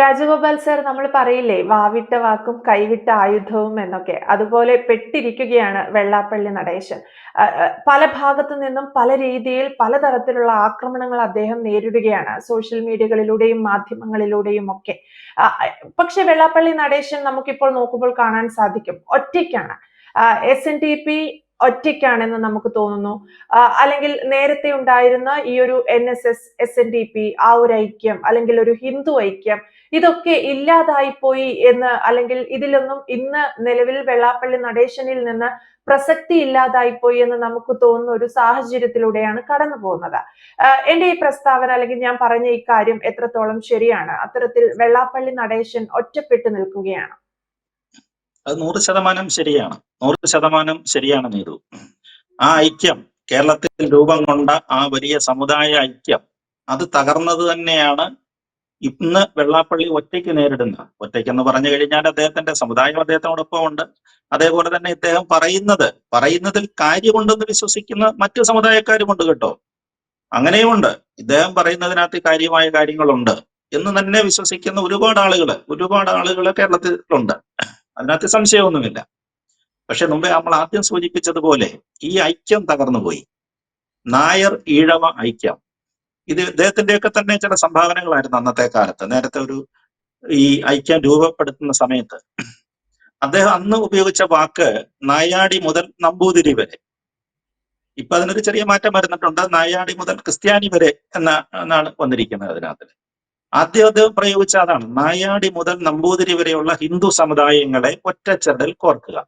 Rajagopal sir നമ്മൾ പറയില്ലേ വാവിട്ട വാക്കും കൈവിട്ട ആയുധവും എന്നൊക്കെ. അതുപോലെ പെട്ടിരിക്കുകയാണ് വെള്ളാപ്പള്ളി നടേശൻ. പല ഭാഗത്തു നിന്നും പല രീതിയിൽ പലതരത്തിലുള്ള ആക്രമണങ്ങൾ അദ്ദേഹം നേരിടുകയാണ്. സോഷ്യൽ മീഡിയകളിലൂടെയും മാധ്യമങ്ങളിലൂടെയും ഒക്കെ. പക്ഷെ വെള്ളാപ്പള്ളി നടേശൻ നമുക്കിപ്പോൾ നോക്കുമ്പോൾ കാണാൻ സാധിക്കും. ഒറ്റയ്ക്കാണ്. എസ് എൻ ടി പി ഒറ്റയ്ക്കാണെന്ന് നമുക്ക് തോന്നുന്നു. അല്ലെങ്കിൽ നേരത്തെ ഉണ്ടായിരുന്ന ഈ ഒരു N S S S N D P ആ ഒരു ഐക്യം അല്ലെങ്കിൽ ഒരു ഹിന്ദു ഐക്യം ഇതൊക്കെ ഇല്ലാതായി പോയി എന്ന് അല്ലെങ്കിൽ ഇതിലൊന്നും ഇന്ന് നിലവിൽ വെള്ളാപ്പള്ളി നടേശനിൽ നിന്ന് പ്രസക്തി ഇല്ലാതായി പോയി എന്ന് നമുക്ക് തോന്നുന്ന ഒരു സാഹചര്യത്തിലൂടെയാണ് കടന്നു പോകുന്നത്. എന്റെ ഈ പ്രസ്താവന അല്ലെങ്കിൽ ഞാൻ പറഞ്ഞ ഈ കാര്യം എത്രത്തോളം ശരിയാണ്? അത്തരത്തിൽ വെള്ളാപ്പള്ളി നടേശൻ ഒറ്റപ്പെട്ടു നിൽക്കുകയാണ്. അത് നൂറ് ശതമാനം ശരിയാണ്. നൂറ് ശതമാനം ശരിയാണ് നീതു. ആ ഐക്യം കേരളത്തിൽ രൂപം കൊണ്ട ആ വലിയ സമുദായ ഐക്യം അത് തകർന്നത് തന്നെയാണ് ഇന്ന് വെള്ളാപ്പള്ളി ഒറ്റയ്ക്ക് നേരിടുന്ന ഒറ്റയ്ക്കെന്ന് പറഞ്ഞു കഴിഞ്ഞാൽ അദ്ദേഹത്തിന്റെ സമുദായം അദ്ദേഹത്തിനോടൊപ്പം ഉണ്ട്. അതേപോലെ തന്നെ ഇദ്ദേഹം പറയുന്നത് പറയുന്നതിൽ കാര്യമുണ്ടെന്ന് വിശ്വസിക്കുന്ന മറ്റു സമുദായക്കാരുമുണ്ട് കേട്ടോ. അങ്ങനെയുമുണ്ട്. ഇദ്ദേഹം പറയുന്നതിനകത്ത് കാര്യമായ കാര്യങ്ങളുണ്ട് എന്ന് തന്നെ വിശ്വസിക്കുന്ന ഒരുപാട് ആളുകൾ ഒരുപാട് ആളുകൾ കേരളത്തിലുണ്ട്. അതിനകത്ത് സംശയമൊന്നുമില്ല. പക്ഷെ മുമ്പേ നമ്മൾ ആദ്യം സൂചിപ്പിച്ചതുപോലെ ഈ ഐക്യം തകർന്നുപോയി നായർ ഈഴവ ഐക്യം. ഇത് ഇദ്ദേഹത്തിന്റെയൊക്കെ തന്നെ ചില സംഭാവനകളായിരുന്നു അന്നത്തെ കാലത്ത്. നേരത്തെ ഒരു ഈ ഐക്യം രൂപപ്പെടുത്തുന്ന സമയത്ത്. അദ്ദേഹം അന്ന് ഉപയോഗിച്ച വാക്ക് നായാടി മുതൽ നമ്പൂതിരി വരെ. ഇപ്പൊ അതിനൊരു ചെറിയ മാറ്റം വരുന്നിട്ടുണ്ട്. നായാടി മുതൽ ക്രിസ്ത്യാനി വരെ എന്ന എന്നാണ് വന്നിരിക്കുന്നത് അതിനകത്ത് ആദ്യം അദ്ദേഹം പ്രയോഗിച്ച അതാണ് നായാടി മുതൽ നമ്പൂതിരി വരെയുള്ള ഹിന്ദു സമുദായങ്ങളെ ഒറ്റച്ചെടൽ കോർക്കുക.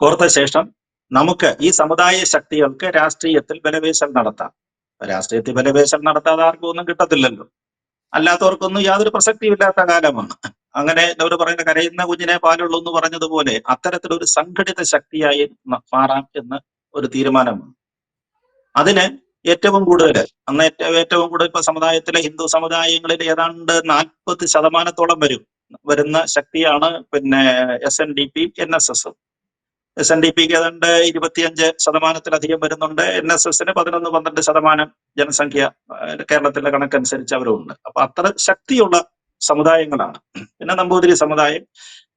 കോർത്ത ശേഷം നമുക്ക് ഈ സമുദായ ശക്തികൾക്ക് രാഷ്ട്രീയത്തിൽ ബലവേശം നടത്താം. രാഷ്ട്രീയത്തിൽ ബലവേശം നടത്താതെ ആർക്കും ഒന്നും കിട്ടത്തില്ലല്ലോ. അല്ലാത്തവർക്കൊന്നും യാതൊരു പ്രസക്തിയില്ലാത്ത കാലമാണ്. അങ്ങനെ അവർ പറയുന്ന കരയുന്ന കുഞ്ഞിനെ പാലുള്ളൂ എന്ന് പറഞ്ഞതുപോലെ അത്തരത്തിലൊരു സംഘടിത ശക്തിയായി മാറാം എന്ന് ഒരു തീരുമാനമാണ്. അതിന് ഏറ്റവും കൂടുതൽ. അന്ന് ഏറ്റവും ഏറ്റവും കൂടുതൽ ഇപ്പൊ സമുദായത്തിലെ ഹിന്ദു സമുദായങ്ങളിൽ ഏതാണ്ട് നാൽപ്പത് ശതമാനത്തോളം വരും. വരുന്ന ശക്തിയാണ് പിന്നെ S N D P N S S S N D പിക്ക് ഏതാണ്ട് ഇരുപത്തിയഞ്ച് ശതമാനത്തിലധികം വരുന്നുണ്ട്. എൻ എസ് എസിന് പതിനൊന്ന് പന്ത്രണ്ട് ശതമാനം ജനസംഖ്യ കേരളത്തിലെ കണക്കനുസരിച്ച് അവരുണ്ട്. അപ്പൊ അത്ര ശക്തിയുള്ള സമുദായങ്ങളാണ്. പിന്നെ നമ്പൂതിരി സമുദായം.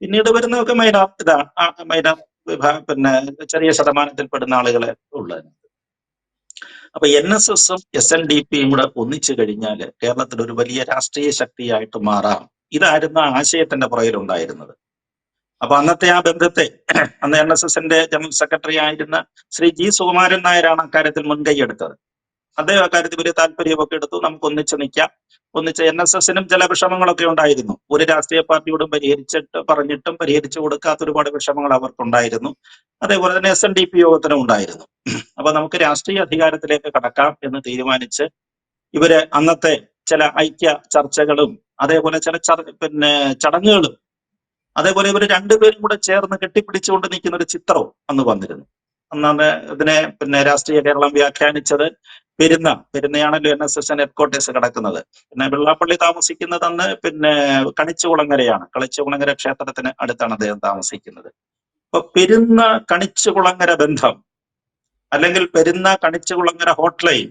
പിന്നീട് വരുന്നതൊക്കെ മൈനാർ ഇതാണ്. മൈനാർ വിഭാഗം പിന്നെ ചെറിയ ശതമാനത്തിൽപ്പെടുന്ന ആളുകളെ ഉള്ളത് അപ്പൊ എൻ എസ് എസും എസ് എൻ ഡി പിയും കൂടെ ഒന്നിച്ചു കഴിഞ്ഞാൽ കേരളത്തിൽ ഒരു വലിയ രാഷ്ട്രീയ ശക്തിയായിട്ട് മാറാം. ഇതായിരുന്നു ആശയത്തിന്റെ പുറകിലുണ്ടായിരുന്നത്. അപ്പൊ അന്നത്തെ ആ ബന്ധത്തെ അന്ന് എൻ എസ് എസിന്റെ ജനറൽ സെക്രട്ടറി ആയിരുന്ന ശ്രീ ജി സുകുമാരൻ നായരാണ് അക്കാര്യത്തിൽ മുൻകൈ എടുത്തത്. അദ്ദേഹം അക്കാര്യത്തിൽ വലിയ താല്പര്യമൊക്കെ എടുത്തു. നമുക്ക് ഒന്നിച്ച് നിൽക്കാം. ഒന്നിച്ച് എൻ എസ് എസിനും ചില വിഷമങ്ങളൊക്കെ ഉണ്ടായിരുന്നു. ഒരു രാഷ്ട്രീയ പാർട്ടിയോടും പരിഹരിച്ചിട്ട് പറഞ്ഞിട്ടും പരിഹരിച്ചു കൊടുക്കാത്ത ഒരുപാട് വിഷമങ്ങൾ അവർക്കുണ്ടായിരുന്നു. അതേപോലെ തന്നെ എസ് എൻ ഡി പി യോഗത്തിനും ഉണ്ടായിരുന്നു. അപ്പൊ നമുക്ക് രാഷ്ട്രീയ അധികാരത്തിലേക്ക് കടക്കാം എന്ന് തീരുമാനിച്ച് ഇവർ അന്നത്തെ ചില ഐക്യ ചർച്ചകളും അതേപോലെ ചില പിന്നെ ചടങ്ങുകളും അതേപോലെ ഇവർ രണ്ടുപേരും കൂടെ ചേർന്ന് കെട്ടിപ്പിടിച്ചുകൊണ്ട് നിൽക്കുന്ന ഒരു ചിത്രവും അന്ന് വന്നിരുന്നു. അന്നാണ് ഇതിനെ പിന്നെ രാഷ്ട്രീയ കേരളം വ്യാഖ്യാനിച്ചത്. പെരുന്ന പെരുന്നയാണല്ലോ എൻ എസ് എസ് ഹെഡ്ക്വാർട്ടേഴ്സ് കിടക്കുന്നത്. പിന്നെ വെള്ളാപ്പള്ളി താമസിക്കുന്നത് അന്ന് പിന്നെ കണിച്ചുകുളങ്ങരയാണ്. കളിച്ചുകുളങ്ങര ക്ഷേത്രത്തിന് അടുത്താണ് അദ്ദേഹം താമസിക്കുന്നത്. അപ്പൊ പെരുന്ന കണിച്ചുകുളങ്ങര ബന്ധം അല്ലെങ്കിൽ പെരുന്ന കണിച്ചുകുളങ്ങര ഹോട്ട്ലൈൻ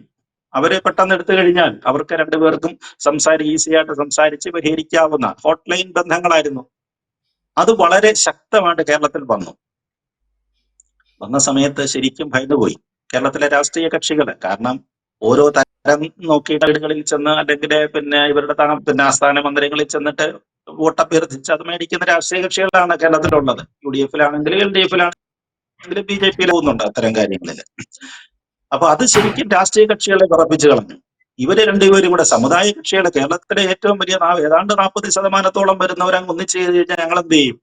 അവരെ പെട്ടെന്ന് എടുത്തു കഴിഞ്ഞാൽ അവർക്ക് രണ്ടുപേർക്കും സംസാരി ഈസി ആയിട്ട് സംസാരിച്ച് പരിഹരിക്കാവുന്ന ഹോട്ട്ലൈൻ ബന്ധങ്ങളായിരുന്നു. അത് വളരെ ശക്തമായിട്ട് കേരളത്തിൽ വന്നു. വന്ന സമയത്ത് ശരിക്കും ഭയന്നുപോയി. കേരളത്തിലെ രാഷ്ട്രീയ കക്ഷികൾ കാരണം ഓരോ തരം നോക്കിയിട്ട് വീടുകളിൽ ചെന്ന് അല്ലെങ്കിൽ പിന്നെ ഇവരുടെ പിന്നെ ആസ്ഥാന മന്ദിരങ്ങളിൽ ചെന്നിട്ട് വോട്ടഭ്യർത്ഥിച്ച് അത് മേടിക്കുന്ന രാഷ്ട്രീയ കക്ഷികളാണ് കേരളത്തിലുള്ളത്. യു ഡി എഫിലാണെങ്കിലും എൽ ഡി എഫിലാണെങ്കിലും ബി ജെ പിയിൽ പോകുന്നുണ്ട് അത്തരം കാര്യങ്ങളിൽ. അപ്പൊ അത് ശരിക്കും രാഷ്ട്രീയ കക്ഷികളെ വിറപ്പിച്ചു കളഞ്ഞു. ഇവർ രണ്ടുപേരും കൂടെ സമുദായ കക്ഷികളെ. കേരളത്തിലെ ഏറ്റവും വലിയ ഏതാണ്ട് നാൽപ്പത് ശതമാനത്തോളം വരുന്നവരങ്ങ് ഒന്നിച്ചു കഴിഞ്ഞാൽ ഞങ്ങൾ എന്ത് ചെയ്യും?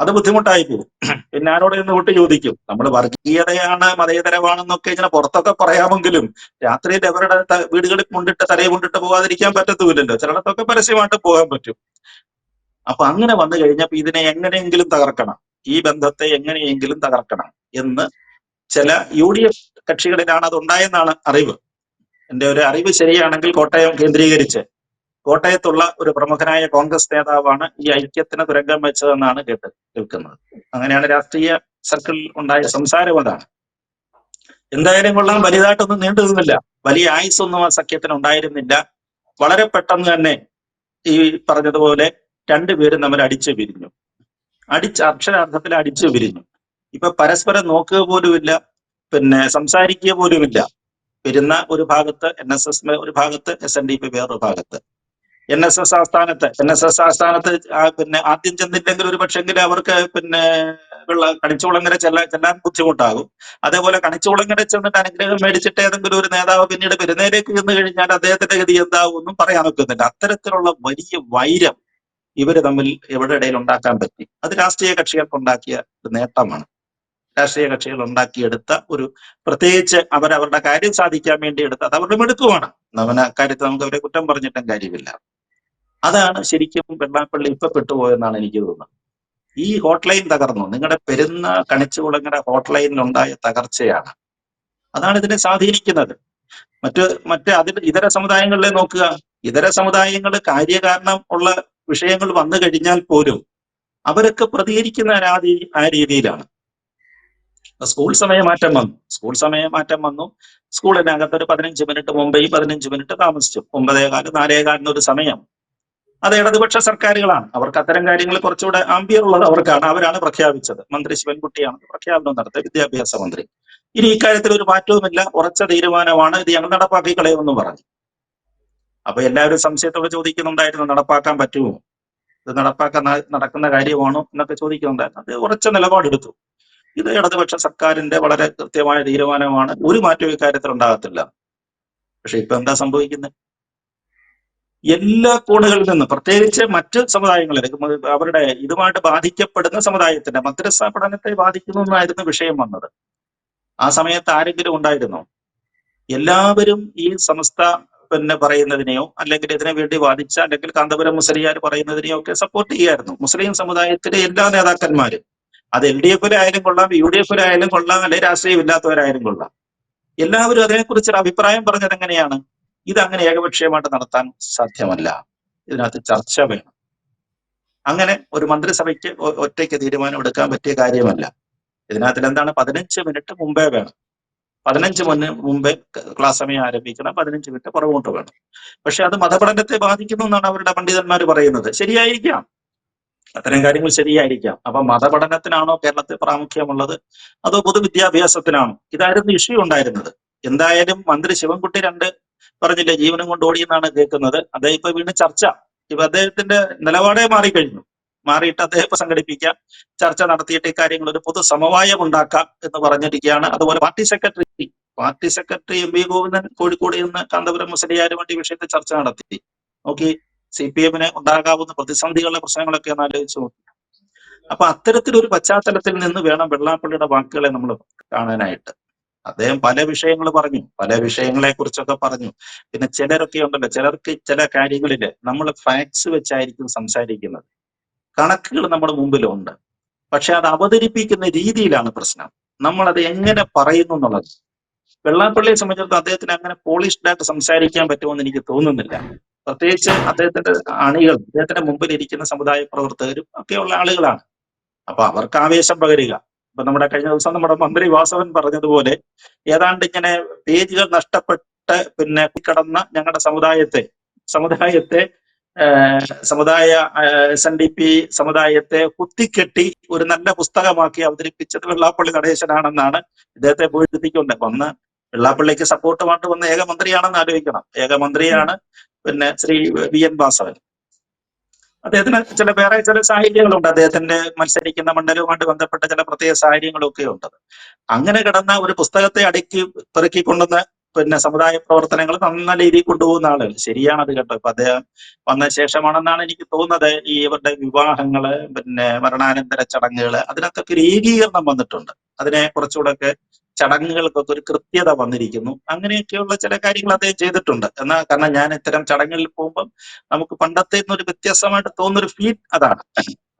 അത് ബുദ്ധിമുട്ടായി പോകും പിന്നെ ആരോട് ഇന്ന് വിട്ട് ചോദിക്കും. നമ്മൾ വർഗീയതയാണ് മതേതരമാണെന്നൊക്കെ ഇങ്ങനെ പുറത്തൊക്കെ പറയാമെങ്കിലും രാത്രിയിൽ അവരുടെ വീടുകളിൽ കൊണ്ടിട്ട് തലയെ കൊണ്ടിട്ട് പോകാതിരിക്കാൻ പറ്റത്തുമില്ലല്ലോ. ചിലയിടത്തൊക്കെ പരസ്യമായിട്ട് പോകാൻ പറ്റും. അപ്പൊ അങ്ങനെ വന്നു കഴിഞ്ഞപ്പോ ഇതിനെ എങ്ങനെയെങ്കിലും തകർക്കണം. ഈ ബന്ധത്തെ എങ്ങനെയെങ്കിലും തകർക്കണം എന്ന് ചില യു ഡി എഫ് കക്ഷികളിലാണ് അത് ഉണ്ടായെന്നാണ് അറിവ്. എന്റെ ഒരു അറിവ് ശരിയാണെങ്കിൽ കോട്ടയം കേന്ദ്രീകരിച്ച് കോട്ടയത്തുള്ള ഒരു പ്രമുഖനായ കോൺഗ്രസ് നേതാവാണ് ഈ ഐക്യത്തിന് തുരങ്കം വെച്ചതെന്നാണ് കേട്ട് കേൾക്കുന്നത്. അങ്ങനെയാണ് രാഷ്ട്രീയ സർക്കിളിൽ ഉണ്ടായ സംസാരം അതാണ്. എന്തായാലും കൊള്ളാം വലുതായിട്ടൊന്നും നീണ്ടു വലിയ ആയുസൊന്നും ആ സഖ്യത്തിന് ഉണ്ടായിരുന്നില്ല. വളരെ പെട്ടെന്ന് തന്നെ ഈ പറഞ്ഞതുപോലെ രണ്ടുപേരും തമ്മിൽ അടിച്ചു പിരിഞ്ഞു. അടിച്ച് അക്ഷരാർത്ഥത്തിൽ അടിച്ചു പിരിഞ്ഞു. ഇപ്പൊ പരസ്പരം നോക്കുക പോലുമില്ല പിന്നെ സംസാരിക്കുക പോലുമില്ല. വരുന്ന ഒരു ഭാഗത്ത് എൻ എസ് എസ് ഒരു ഭാഗത്ത് എസ് എൻ ഡി പി വേറൊരു ഭാഗത്ത്. എൻ എസ് എസ് ആസ്ഥാനത്ത് എൻ എസ് എസ് ആസ്ഥാനത്ത് പിന്നെ ആദ്യം ചെന്നില്ലെങ്കിൽ ഒരു പക്ഷെങ്കിൽ അവർക്ക് പിന്നെ ഉള്ള കണിച്ചുകുളങ്ങര ചെല്ലാൻ ചെല്ലാൻ ബുദ്ധിമുട്ടാകും. അതേപോലെ കണിച്ചുകുളങ്ങര ചെന്നിട്ട് അനുഗ്രഹം മേടിച്ചിട്ട് ഏതെങ്കിലും ഒരു നേതാവ് പിന്നീട് പെരുന്നേലേക്ക് ചെന്ന് കഴിഞ്ഞാൽ അദ്ദേഹത്തിന്റെ ഗതി എന്താവും ഒന്നും പറയാൻ ഒക്കുന്നില്ല. അത്തരത്തിലുള്ള വലിയ വൈരം ഇവർ തമ്മിൽ എവിടെ ഇടയിൽ ഉണ്ടാക്കാൻ പറ്റി? അത് രാഷ്ട്രീയ കക്ഷികൾക്ക് ഉണ്ടാക്കിയ ഒരു നേട്ടമാണ്. രാഷ്ട്രീയ കക്ഷികൾ ഉണ്ടാക്കിയെടുത്ത ഒരു പ്രത്യേകിച്ച് അവരവരുടെ കാര്യം സാധിക്കാൻ വേണ്ടി എടുത്ത അത് അവരുടെ മിടുക്കുമാണ്. അവന് കാര്യത്തിൽ നമുക്ക് അവരെ കുറ്റം പറഞ്ഞിട്ടും കാര്യമില്ല. അതാണ് ശരിക്കും വെള്ളാപ്പള്ളി ഇപ്പൊ പെട്ടുപോയെന്നാണ് എനിക്ക് തോന്നുന്നത്. ഈ ഹോട്ട്ലൈൻ തകർന്നു. നിങ്ങളുടെ പെരുന്ന കണിച്ചുകുളങ്ങര ഹോട്ട്ലൈനിലുണ്ടായ തകർച്ചയാണ്. അതാണ് ഇതിനെ സ്വാധീനിക്കുന്നത്. മറ്റ് മറ്റ് അതിൽ ഇതര സമുദായങ്ങളിലെ നോക്കുക. ഇതര സമുദായങ്ങൾ കാര്യകാരണം ഉള്ള വിഷയങ്ങൾ വന്നു കഴിഞ്ഞാൽ പോലും അവരൊക്കെ പ്രതികരിക്കുന്ന ആ ആ രീതിയിലാണ്. സ്കൂൾ സമയമാറ്റം വന്നു. സ്കൂൾ സമയമാറ്റം വന്നു. സ്കൂളിനകത്ത് ഒരു പതിനഞ്ച് മിനിറ്റ് മുമ്പേ പതിനഞ്ച് മിനിറ്റ് താമസിച്ചു. ഒമ്പതേകാൽ നാലേകാലിന് ഒരു സമയം. അത് ഇടതുപക്ഷ സർക്കാരുകളാണ്. അവർക്ക് അത്തരം കാര്യങ്ങൾ കുറച്ചുകൂടെ ആംബിയർ ഉള്ളത് അവർക്കാണ്. അവരാണ് പ്രഖ്യാപിച്ചത്. മന്ത്രി ശിവൻകുട്ടിയാണ് പ്രഖ്യാപനം നടത്തിയ വിദ്യാഭ്യാസ മന്ത്രി. ഇനി ഇക്കാര്യത്തിൽ ഒരു മാറ്റവുമില്ല. ഉറച്ച തീരുമാനമാണ്. ഇത് ഞങ്ങൾ നടപ്പാക്കി കളയുമെന്ന് പറഞ്ഞു. അപ്പൊ എല്ലാവരും സംശയത്തോടെ ചോദിക്കുന്നുണ്ടായിരുന്നു നടപ്പാക്കാൻ പറ്റുമോ? ഇത് നടപ്പാക്കാൻ നടക്കുന്ന കാര്യമാണോ എന്നൊക്കെ ചോദിക്കുന്നുണ്ടായിരുന്നു. അത് ഉറച്ച നിലപാടെടുത്തു. ഇത് ഇടതുപക്ഷ സർക്കാരിന്റെ വളരെ കൃത്യമായ തീരുമാനമാണ്. ഒരു മാറ്റവും ഇക്കാര്യത്തിൽ ഉണ്ടാകത്തില്ല. പക്ഷെ ഇപ്പൊ എന്താ സംഭവിക്കുന്നത് എല്ലാ കോണുകളിൽ നിന്നും പ്രത്യേകിച്ച് മറ്റ് സമുദായങ്ങളിൽ അവരുടെ ഇതുമായിട്ട് ബാധിക്കപ്പെടുന്ന സമുദായത്തിന്റെ മദ്രസ പഠനത്തെ ബാധിക്കുന്നു എന്നായിരുന്നു വിഷയം വന്നത്. ആ സമയത്ത് ആരെങ്കിലും ഉണ്ടായിരുന്നോ? എല്ലാവരും ഈ സമസ്ത പിന്നെ പറയുന്നതിനെയോ അല്ലെങ്കിൽ ഇതിനു വേണ്ടി വാദിച്ച അല്ലെങ്കിൽ കാന്തപുരം മുസ്ലിയാർ പറയുന്നതിനെയോ ഒക്കെ സപ്പോർട്ട് ചെയ്യായിരുന്നു. മുസ്ലിം സമുദായത്തിലെ എല്ലാ നേതാക്കന്മാരും. അത് എൽ ഡി എഫിലായാലും കൊള്ളാം യു ഡി എഫിലായാലും കൊള്ളാം അല്ലെങ്കിൽ രാഷ്ട്രീയമില്ലാത്തവരായാലും കൊള്ളാം. എല്ലാവരും അതിനെക്കുറിച്ചൊരു അഭിപ്രായം പറഞ്ഞത് എങ്ങനെയാണ് ഇത് അങ്ങനെ ഏകപക്ഷീയമായിട്ട് നടത്താൻ സാധ്യമല്ല. ഇതിനകത്ത് ചർച്ച വേണം. അങ്ങനെ ഒരു മന്ത്രിസഭയ്ക്ക് ഒറ്റയ്ക്ക് തീരുമാനം എടുക്കാൻ പറ്റിയ കാര്യമല്ല. ഇതിനകത്തിൽ എന്താണ്? പതിനഞ്ച് മിനിറ്റ് മുമ്പേ വേണം. പതിനഞ്ച് മുന്നേ മുമ്പേ ക്ലാസ് സമയം ആരംഭിക്കണം. പതിനഞ്ച് മിനിറ്റ് പുറകോട്ട് വേണം. പക്ഷെ അത് മതപഠനത്തെ ബാധിക്കുന്നു എന്നാണ് അവരുടെ പണ്ഡിതന്മാർ പറയുന്നത്. ശരിയായിരിക്കാം. അത്തരം കാര്യങ്ങൾ ശരിയായിരിക്കാം. അപ്പൊ മതപഠനത്തിനാണോ കേരളത്തിൽ പ്രാമുഖ്യമുള്ളത്? അതോ പൊതുവിദ്യാഭ്യാസത്തിനാണോ? ഇതായിരുന്നു ഇഷ്യൂ ഉണ്ടായിരുന്നത്. എന്തായാലും മന്ത്രി ശിവൻകുട്ടി രണ്ട് പറഞ്ഞില്ലേ ജീവനും കൊണ്ട് ഓടിയെന്നാണ് കേൾക്കുന്നത്. അദ്ദേഹം ഇപ്പൊ വീണ്ടും ചർച്ച ഇപ്പൊ അദ്ദേഹത്തിന്റെ നിലപാടേ മാറിക്കഴിഞ്ഞു. മാറിയിട്ട് അദ്ദേഹം ഇപ്പൊ സംഘടിപ്പിക്കാം. ചർച്ച നടത്തിയിട്ട് ഇക്കാര്യങ്ങൾ ഒരു പൊതു സമവായം ഉണ്ടാക്കാം എന്ന് പറഞ്ഞിരിക്കുകയാണ്. അതുപോലെ party secretary party secretary M V Govindan Kozhikode നിന്ന് കാന്തപുരം മുസ്ലിയാരുമായിട്ട് വേണ്ടി വിഷയത്തിൽ ചർച്ച നടത്തി. നോക്കി സി പി എമ്മിന് ഉണ്ടാകാവുന്ന പ്രതിസന്ധികളുടെ പ്രശ്നങ്ങളൊക്കെ ഒന്ന് ആലോചിച്ച് നോക്കി. അപ്പൊ അത്തരത്തിലൊരു പശ്ചാത്തലത്തിൽ നിന്ന് വേണം വെള്ളാപ്പള്ളിയുടെ വാക്കുകളെ നമ്മൾ കാണാനായിട്ട്. അദ്ദേഹം പല വിഷയങ്ങൾ പറഞ്ഞു. പല വിഷയങ്ങളെ കുറിച്ചൊക്കെ പറഞ്ഞു. പിന്നെ ചിലരൊക്കെ ഉണ്ടല്ലോ. ചിലർക്ക് ചില കാര്യങ്ങളിൽ നമ്മൾ ഫാക്ട്സ് വെച്ചായിരിക്കും സംസാരിക്കുന്നത്. കണക്കുകൾ നമ്മുടെ മുമ്പിലുണ്ട്. പക്ഷെ അത് അവതരിപ്പിക്കുന്ന രീതിയിലാണ് പ്രശ്നം. നമ്മൾ അത് എങ്ങനെ പറയുന്നു എന്നുള്ളത്. വെള്ളാപ്പള്ളിയെ സംബന്ധിച്ചിടത്തോളം അദ്ദേഹത്തിന് അങ്ങനെ പോളിഷ്ഡായിട്ട് സംസാരിക്കാൻ പറ്റുമെന്ന് എനിക്ക് തോന്നുന്നില്ല. പ്രത്യേകിച്ച് അദ്ദേഹത്തിന്റെ അണികൾ അദ്ദേഹത്തിന്റെ മുമ്പിൽ ഇരിക്കുന്ന സമുദായ പ്രവർത്തകരും ഒക്കെയുള്ള ആളുകളാണ്. അപ്പൊ അവർക്ക് ആവേശം പകരുക. ഇപ്പൊ നമ്മുടെ കഴിഞ്ഞ ദിവസം നമ്മുടെ മന്ത്രി വാസവൻ പറഞ്ഞതുപോലെ ഏതാണ്ട് ഇങ്ങനെ പേജുകൾ നഷ്ടപ്പെട്ട് പിന്നെ കടന്ന ഞങ്ങളുടെ സമുദായത്തെ സമുദായത്തെ സമുദായ എസ് എൻ ഡി പി സമുദായത്തെ കുത്തിക്കെട്ടി ഒരു നല്ല പുസ്തകമാക്കി അവതരിപ്പിച്ചത് വെള്ളാപ്പള്ളി നടേശനാണെന്നാണ് ഇദ്ദേഹത്തെ പൂഴ്ത്തിക്കൊണ്ട് വന്ന് വെള്ളാപ്പള്ളിക്ക് സപ്പോർട്ടുമായിട്ട് വന്ന ഏക മന്ത്രിയാണെന്ന് ആലോചിക്കണം. ഏക മന്ത്രിയാണ് പിന്നെ ശ്രീ വി എൻ വാസവൻ. അദ്ദേഹത്തിന് ചില വേറെ ചില സാഹചര്യങ്ങളുണ്ട്. അദ്ദേഹത്തിന്റെ മത്സരിക്കുന്ന മണ്ഡലവുമായിട്ട് ബന്ധപ്പെട്ട ചില പ്രത്യേക സാഹചര്യങ്ങളൊക്കെ ഉണ്ട്. അങ്ങനെ കിടന്ന ഒരു പുസ്തകത്തെ അടുക്കി പെറുക്കി കൊണ്ടുവന്ന് പിന്നെ സമുദായ പ്രവർത്തനങ്ങൾ നല്ല രീതിയിൽ കൊണ്ടുപോകുന്ന ആളുകൾ ശരിയാണത് കേട്ടോ. ഇപ്പൊ അദ്ദേഹം വന്ന ശേഷമാണെന്നാണ് എനിക്ക് തോന്നുന്നത്. ഈ ഇവരുടെ വിവാഹങ്ങൾ പിന്നെ മരണാനന്തര ചടങ്ങുകൾ അതിനകത്തൊക്കെ ഒരു ഏകീകരണം വന്നിട്ടുണ്ട്. അതിനെ കുറച്ചുകൂടെ ഒക്കെ ചടങ്ങുകൾക്കൊക്കെ ഒരു കൃത്യത വന്നിരിക്കുന്നു. അങ്ങനെയൊക്കെയുള്ള ചില കാര്യങ്ങൾ അദ്ദേഹം ചെയ്തിട്ടുണ്ട്. എന്നാ കാരണം ഞാൻ ഇത്തരം ചടങ്ങുകളിൽ പോകുമ്പം നമുക്ക് പണ്ടത്തെ ഒരു വ്യത്യസ്തമായിട്ട് തോന്നുന്നൊരു ഫീൽ അതാണ്.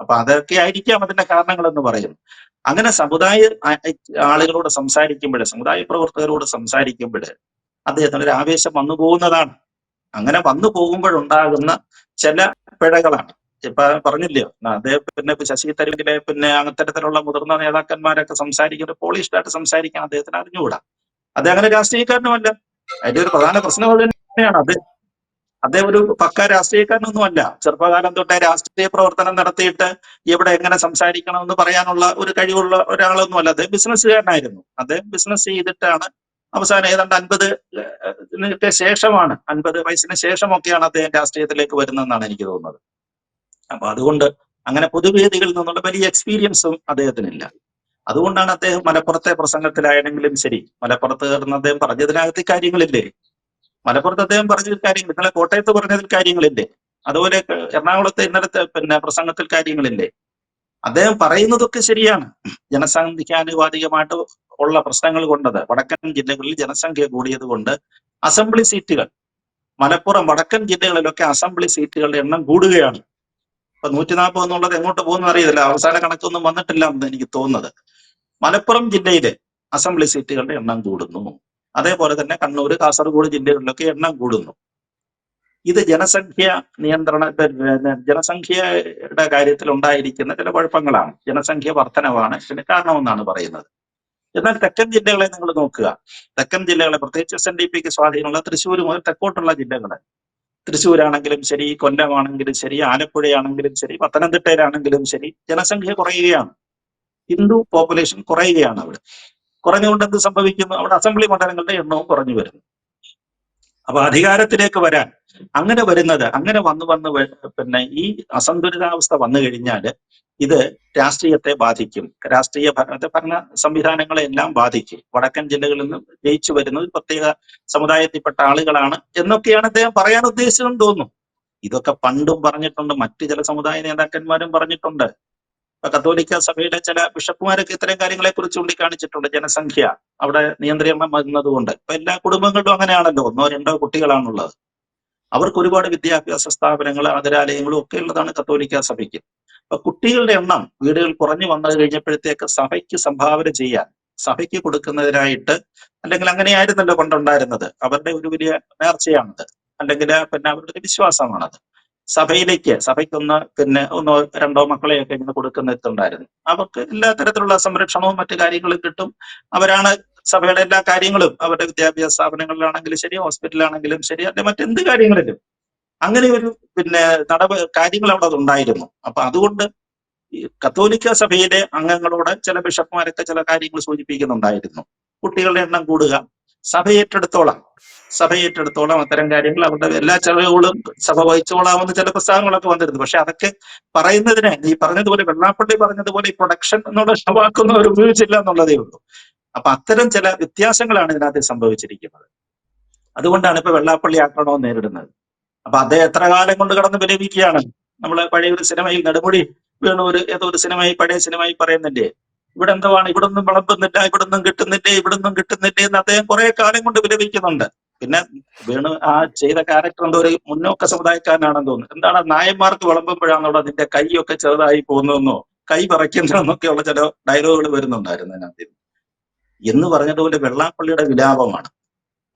അപ്പൊ അതൊക്കെ ആയിരിക്കാം അതിന്റെ കാരണങ്ങൾ എന്ന് പറയുന്നു അങ്ങനെ സമുദായ ആളുകളോട് സംസാരിക്കുമ്പോൾ സമുദായ പ്രവർത്തകരോട് സംസാരിക്കുമ്പോൾ അദ്ദേഹത്തിന് ഒരു ആവേശം വന്നു പോകുന്നതാണ്. അങ്ങനെ വന്നു പോകുമ്പോഴുണ്ടാകുന്ന ചില പിഴകളാണ്. ഇപ്പൊ പറഞ്ഞില്ലയോ അദ്ദേഹം പിന്നെ ശശി തരൂരിലെ പിന്നെ അങ്ങത്തരത്തിലുള്ള മുതിർന്ന നേതാക്കന്മാരൊക്കെ സംസാരിക്കുന്നത് പോളിഷ്ഡായിട്ട് സംസാരിക്കാൻ അദ്ദേഹത്തിന് അറിഞ്ഞുകൂടാ? അദ്ദേഹം അങ്ങനെ രാഷ്ട്രീയക്കാരനുമല്ല. അതിന്റെ ഒരു പ്രധാന പ്രശ്നം അത് തന്നെയാണ്. അത് അദ്ദേഹം ഒരു പക്ക രാഷ്ട്രീയക്കാരനൊന്നുമല്ല. ചെറുപ്പകാലം തൊട്ടേ രാഷ്ട്രീയ പ്രവർത്തനം നടത്തിയിട്ട് ഇവിടെ എങ്ങനെ സംസാരിക്കണം എന്ന് പറയാനുള്ള ഒരു കഴിവുള്ള ഒരാളൊന്നുമല്ല. അദ്ദേഹം ബിസിനസ്സുകാരനായിരുന്നു. അദ്ദേഹം ബിസിനസ് ചെയ്തിട്ടാണ് അവസാനം ഏതാണ്ട് അൻപത് ശേഷമാണ് അൻപത് വയസ്സിന് ശേഷമൊക്കെയാണ് അദ്ദേഹം രാഷ്ട്രീയത്തിലേക്ക് വരുന്നതെന്നാണ് എനിക്ക് തോന്നുന്നത്. അപ്പൊ അതുകൊണ്ട് അങ്ങനെ പൊതുവേദികളിൽ നിന്നുള്ള വലിയ എക്സ്പീരിയൻസും അദ്ദേഹത്തിനില്ല. അതുകൊണ്ടാണ് അദ്ദേഹം മലപ്പുറത്തെ പ്രസംഗത്തിലായെങ്കിലും ശരി മലപ്പുറത്ത് കയറുന്ന അദ്ദേഹം പറഞ്ഞതിനകത്ത് കാര്യങ്ങളില്ലേ? മലപ്പുറത്ത് അദ്ദേഹം പറഞ്ഞ കാര്യങ്ങൾ ഇന്നലെ കോട്ടയത്ത് പറഞ്ഞതിൽ കാര്യങ്ങളില്ലേ? അതുപോലെ എറണാകുളത്തെ ഇന്നലത്തെ പിന്നെ പ്രസംഗത്തിൽ കാര്യങ്ങളില്ലേ? അദ്ദേഹം പറയുന്നതൊക്കെ ശരിയാണ്. ജനസംഖ്യാനുപാതികമായിട്ട് ഉള്ള പ്രശ്നങ്ങൾ കൊണ്ടത് വടക്കൻ ജില്ലകളിൽ ജനസംഖ്യ കൂടിയത് കൊണ്ട് അസംബ്ലി സീറ്റുകൾ മലപ്പുറം വടക്കൻ ജില്ലകളിലൊക്കെ അസംബ്ലി സീറ്റുകളുടെ എണ്ണം കൂടുകയാണ്. ഇപ്പൊ നൂറ്റി നാൽപ്പത് എന്നുള്ളത് എങ്ങോട്ട് പോകുന്ന അറിയത്തില്ല. അവസാന കണക്കൊന്നും വന്നിട്ടില്ല എന്ന് എനിക്ക് തോന്നുന്നത്. മലപ്പുറം ജില്ലയിലെ അസംബ്ലി സീറ്റുകളുടെ എണ്ണം കൂടുന്നു. അതേപോലെ തന്നെ കണ്ണൂർ കാസർഗോഡ് ജില്ലകളിലൊക്കെ എണ്ണം കൂടുന്നു. ഇത് ജനസംഖ്യ നിയന്ത്രണ ജനസംഖ്യയുടെ കാര്യത്തിൽ ഉണ്ടായിരിക്കുന്ന ചില കുഴപ്പങ്ങളാണ്. ജനസംഖ്യ വർധനവാണ് ഇതിന് കാരണമെന്നാണ് പറയുന്നത്. എന്നാൽ തെക്കൻ ജില്ലകളെ നിങ്ങൾ നോക്കുക. തെക്കൻ ജില്ലകളെ പ്രത്യേകിച്ച് എസ് എൻ ഡി പിക്ക് സ്വാധീനമുള്ള തൃശ്ശൂർ മുതൽ തെക്കോട്ടുള്ള ജില്ലകൾ തൃശ്ശൂരാണെങ്കിലും ശരി കൊല്ലമാണെങ്കിലും ശരി ആലപ്പുഴയാണെങ്കിലും ശരി പത്തനംതിട്ടയിലാണെങ്കിലും ശരി ജനസംഖ്യ കുറയുകയാണ്. ഹിന്ദു പോപ്പുലേഷൻ കുറയുകയാണ് അവിടെ. കുറഞ്ഞുകൊണ്ട് എന്ത് സംഭവിക്കുന്നു? അവിടെ അസംബ്ലി മണ്ഡലങ്ങളുടെ എണ്ണവും കുറഞ്ഞു വരുന്നു. അപ്പൊ അധികാരത്തിലേക്ക് വരാൻ അങ്ങനെ വരുന്നത് അങ്ങനെ വന്നു വന്ന് പിന്നെ ഈ അസന്തുലിതാവസ്ഥ വന്നു കഴിഞ്ഞാൽ ഇത് രാഷ്ട്രീയത്തെ ബാധിക്കും. രാഷ്ട്രീയ ഭരണത്തെ ഭരണ സംവിധാനങ്ങളെ എല്ലാം ബാധിക്കും. വടക്കൻ ജില്ലകളിൽ നിന്ന് ജയിച്ചു വരുന്നത് പ്രത്യേക സമുദായത്തിൽപ്പെട്ട ആളുകളാണ് എന്നൊക്കെയാണ് അദ്ദേഹം പറയാൻ ഉദ്ദേശിച്ചതെന്ന് തോന്നുന്നു. ഇതൊക്കെ പണ്ടും പറഞ്ഞിട്ടുണ്ട് മറ്റു ചില സമുദായ നേതാക്കന്മാരും പറഞ്ഞിട്ടുണ്ട്. കത്തോലിക്ക സഭയുടെ ചില ബിഷപ്പുമാരൊക്കെ ഇത്തരം കാര്യങ്ങളെ കുറിച്ച് ചൂണ്ടിക്കാണിച്ചിട്ടുണ്ട് ജനസംഖ്യ അവിടെ നിയന്ത്രണം വന്നതുകൊണ്ട് ഇപ്പൊ എല്ലാ കുടുംബങ്ങളിലും അങ്ങനെയാണല്ലോ ഒന്നോ രണ്ടോ കുട്ടികളാണുള്ളത്. അവർക്ക് ഒരുപാട് വിദ്യാഭ്യാസ സ്ഥാപനങ്ങൾ ആദരാലയങ്ങളും ഒക്കെ ഉള്ളതാണ് കത്തോലിക്ക സഭയ്ക്ക്. അപ്പൊ കുട്ടികളുടെ എണ്ണം വീടുകൾ കുറഞ്ഞു വന്നു കഴിഞ്ഞപ്പോഴത്തേക്ക് സഭയ്ക്ക് സംഭാവന ചെയ്യാൻ സഭയ്ക്ക് കൊടുക്കുന്നതിനായിട്ട് അല്ലെങ്കിൽ അങ്ങനെയായിരുന്നല്ലോ പണ്ടുണ്ടായിരുന്നത്. അവരുടെ ഒരു വലിയ നേർച്ചയാണത്. അല്ലെങ്കിൽ പിന്നെ അവരുടെ വിശ്വാസമാണത്. സഭയിലേക്ക് സഭയ്ക്കൊന്ന് പിന്നെ ഒന്നോ രണ്ടോ മക്കളെയൊക്കെ ഇങ്ങനെ കൊടുക്കുന്നിടത്തുണ്ടായിരുന്നു അവർക്ക് എല്ലാ തരത്തിലുള്ള സംരക്ഷണവും മറ്റു കാര്യങ്ങളും കിട്ടും. അവരാണ് സഭയുടെ എല്ലാ കാര്യങ്ങളും അവരുടെ വിദ്യാഭ്യാസ സ്ഥാപനങ്ങളിലാണെങ്കിലും ശരി ഹോസ്പിറ്റലാണെങ്കിലും ശരി അല്ലെ മറ്റെന്ത് കാര്യങ്ങളിലും. അങ്ങനെ ഒരു പിന്നെ നടപ കാര്യങ്ങൾ അവിടെ ഉണ്ടായിരുന്നു. അപ്പൊ അതുകൊണ്ട് കത്തോലിക്ക സഭയിലെ അംഗങ്ങളോട് ചില ബിഷപ്പ്മാരൊക്കെ ചില കാര്യങ്ങൾ സൂചിപ്പിക്കുന്നുണ്ടായിരുന്നു. കുട്ടികളുടെ എണ്ണം കൂടുക സഭ ഏറ്റെടുത്തോളാം സഭ ഏറ്റെടുത്തോളാം അത്തരം കാര്യങ്ങൾ അവരുടെ എല്ലാ ചെലവുകളും സഭ വഹിച്ചോളാമെന്ന് ചില പ്രസ്താവനകളൊക്കെ വന്നിരുന്നു. പക്ഷെ അതൊക്കെ പറയുന്നതിന് ഈ പറഞ്ഞതുപോലെ വെള്ളാപ്പള്ളി പറഞ്ഞതുപോലെ ഈ പ്രൊഡക്ഷൻ എന്നുള്ള വാക്കൊന്നും അവർ ഉപയോഗിച്ചില്ല എന്നുള്ളതേ ഉള്ളൂ. അപ്പൊ അത്തരം ചില വ്യത്യാസങ്ങളാണ് ഇതിനകത്ത് സംഭവിച്ചിരിക്കുന്നത്. അതുകൊണ്ടാണ് ഇപ്പൊ വെള്ളാപ്പള്ളി ആക്രമണം നേരിടുന്നത്. അപ്പൊ അദ്ദേഹം എത്ര കാലം കൊണ്ട് കടന്ന് വിലപിക്കുകയാണ് നമ്മൾ പഴയ ഒരു സിനിമയിൽ നെടുമുടി വീണ ഒരു ഏതോ ഒരു സിനിമയിൽ പഴയ സിനിമയിൽ പറയുന്നില്ലേ ഇവിടെ എന്തുവാണ് ഇവിടെ ഒന്നും വിളമ്പുന്നില്ല ഇവിടെ ഒന്നും കിട്ടുന്നില്ലേ ഇവിടെ ഒന്നും കിട്ടുന്നില്ലേ എന്ന് അദ്ദേഹം കുറെ കാലം കൊണ്ട് വിലപിക്കുന്നുണ്ട്. പിന്നെ വേണു ആ ചെയ്ത ക്യാരക്ടർ എന്തോ ഒരു മുന്നോക്ക സമുദായക്കാരനാണെന്ന് തോന്നുന്നു. എന്താണ്? നായന്മാർക്ക് വിളമ്പുമ്പോഴാണോ അതിന്റെ കൈയൊക്കെ ചെറുതായി പോകുന്നതെന്നോ കൈ പറയ്ക്കുന്നതെന്നൊക്കെയുള്ള ചില ഡയലോഗുകൾ വരുന്നുണ്ടായിരുന്നു അതിനകത്ത്. എന്ന് പറഞ്ഞതുപോലെ വെള്ളാപ്പള്ളിയുടെ വിലാപമാണ്.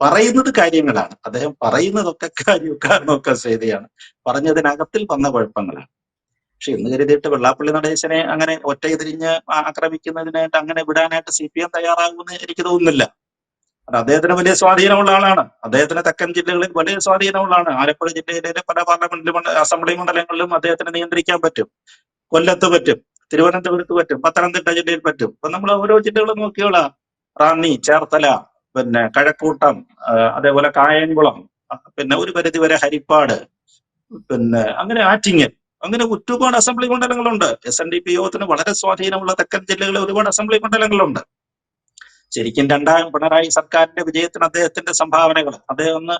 പറയുന്നത് കാര്യങ്ങളാണ്. അദ്ദേഹം പറയുന്നതൊക്കെ കാര്യക്കാരനൊക്കെ ചെയ്തയാണ്. പറഞ്ഞതിനകത്തിൽ വന്ന കുഴപ്പങ്ങളാണ്. പക്ഷെ എന്ന് കരുതിയിട്ട് വെള്ളാപ്പള്ളി നടേശനെ അങ്ങനെ ഒറ്റയെതിരിഞ്ഞ് ആക്രമിക്കുന്നതിനായിട്ട് അങ്ങനെ വിടാനായിട്ട് സി പി എം തയ്യാറാകുമെന്ന് എനിക്ക് തോന്നുന്നില്ല. അദ്ദേഹത്തിന് വലിയ സ്വാധീനമുള്ള ആളാണ്. അദ്ദേഹത്തിന് തെക്കൻ ജില്ലകളിൽ വലിയ സ്വാധീനമുള്ള ആളാണ്. ആലപ്പുഴ ജില്ലയിലെ പല പാർലമെന്റ് അസംബ്ലി മണ്ഡലങ്ങളിലും അദ്ദേഹത്തിന് നിയന്ത്രിക്കാൻ പറ്റും. കൊല്ലത്ത് പറ്റും. തിരുവനന്തപുരത്ത് പറ്റും. പത്തനംതിട്ട ജില്ലയിൽ പറ്റും. അപ്പൊ നമ്മൾ ഓരോ ജില്ലകളും നോക്കിയോളാം. റാന്നി ചേർത്തല പിന്നെ കഴക്കൂട്ടം അതേപോലെ കായംകുളം പിന്നെ ഒരു പരിധി വരെ ഹരിപ്പാട് പിന്നെ അങ്ങനെ ആറ്റിങ്ങൽ. അങ്ങനെ ഒരുപാട് അസംബ്ലി മണ്ഡലങ്ങളുണ്ട്. എസ് എൻ ഡി പി യോഗത്തിന് വളരെ സ്വാധീനമുള്ള തെക്കൻ ജില്ലകളിൽ ഒരുപാട് അസംബ്ലി മണ്ഡലങ്ങളുണ്ട്. ശരിക്കും രണ്ടാം പിണറായി സർക്കാരിന്റെ വിജയത്തിന് അദ്ദേഹത്തിന്റെ സംഭാവനകൾ അദ്ദേഹം ഒന്ന്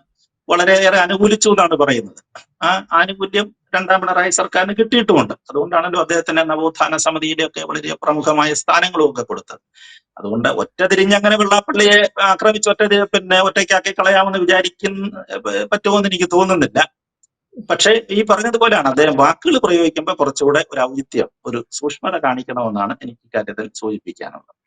വളരെയേറെ അനുകൂലിച്ചു എന്നാണ് പറയുന്നത്. ആ ആനുകൂല്യം രണ്ടാം പിണറായി സർക്കാരിന് കിട്ടിയിട്ടുമുണ്ട്. അതുകൊണ്ടാണല്ലോ അദ്ദേഹത്തിന് നവോത്ഥാന സമിതിയുടെ ഒക്കെ വളരെ പ്രമുഖമായ സ്ഥാനങ്ങളും ഒക്കെ കൊടുത്തത്. അതുകൊണ്ട് ഒറ്റ തിരിഞ്ഞങ്ങനെ വെള്ളാപ്പള്ളിയെ ആക്രമിച്ച് ഒറ്റ പിന്നെ ഒറ്റയ്ക്കാക്കി കളയാമെന്ന് വിചാരിക്കുന്ന പറ്റുമോന്ന് എനിക്ക് തോന്നുന്നില്ല. പക്ഷേ ഈ പറഞ്ഞതുപോലെയാണ് അദ്ദേഹം വാക്കുകൾ പ്രയോഗിക്കുമ്പോൾ കുറച്ചുകൂടെ ഒരു ഔചിത്യം ഒരു സൂക്ഷ്മത കാണിക്കണമെന്നാണ് എനിക്ക് ഇക്കാര്യത്തിൽ സൂചിപ്പിക്കാനുള്ളത്.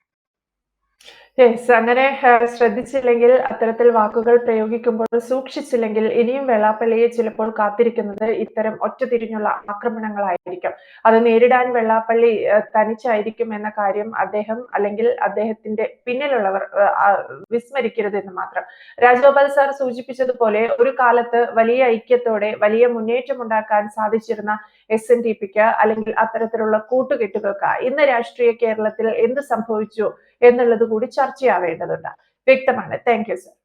യെസ് അങ്ങനെ ശ്രദ്ധിച്ചില്ലെങ്കിൽ അത്തരത്തിൽ വാക്കുകൾ പ്രയോഗിക്കുമ്പോൾ സൂക്ഷിച്ചില്ലെങ്കിൽ ഇനിയും വെള്ളാപ്പള്ളിയെ ചിലപ്പോൾ കാത്തിരിക്കുന്നത് ഇത്തരം ഒറ്റതിരിഞ്ഞുള്ള ആക്രമണങ്ങളായിരിക്കും. അത് നേരിടാൻ വെള്ളാപ്പള്ളി തനിച്ചായിരിക്കും എന്ന കാര്യം അദ്ദേഹം അല്ലെങ്കിൽ അദ്ദേഹത്തിന്റെ പിന്നിലുള്ളവർ വിസ്മരിക്കരുത് എന്ന് മാത്രം. രാജഗോപാൽ സാർ സൂചിപ്പിച്ചതുപോലെ ഒരു കാലത്ത് വലിയ ഐക്യത്തോടെ വലിയ മുന്നേറ്റം ഉണ്ടാക്കാൻ സാധിച്ചിരുന്ന എസ് എൻ ഡി പിക്ക് അല്ലെങ്കിൽ അത്തരത്തിലുള്ള കൂട്ടുകെട്ടുകൾക്ക് ഇന്ന് രാഷ്ട്രീയ കേരളത്തിൽ എന്ത് സംഭവിച്ചു എന്നുള്ളത് കൂടി ചർച്ചയാവേണ്ടതുണ്ട്. വ്യക്തമാണ്. താങ്ക് യു സർ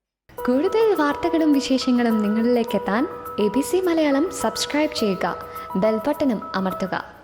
കൂടുതൽ വാർത്തകളും വിശേഷങ്ങളും നിങ്ങളിലേക്ക് എത്താൻ A B C Malayalam subscribe ചെയ്യുക. ബെൽബട്ടനും അമർത്തുക.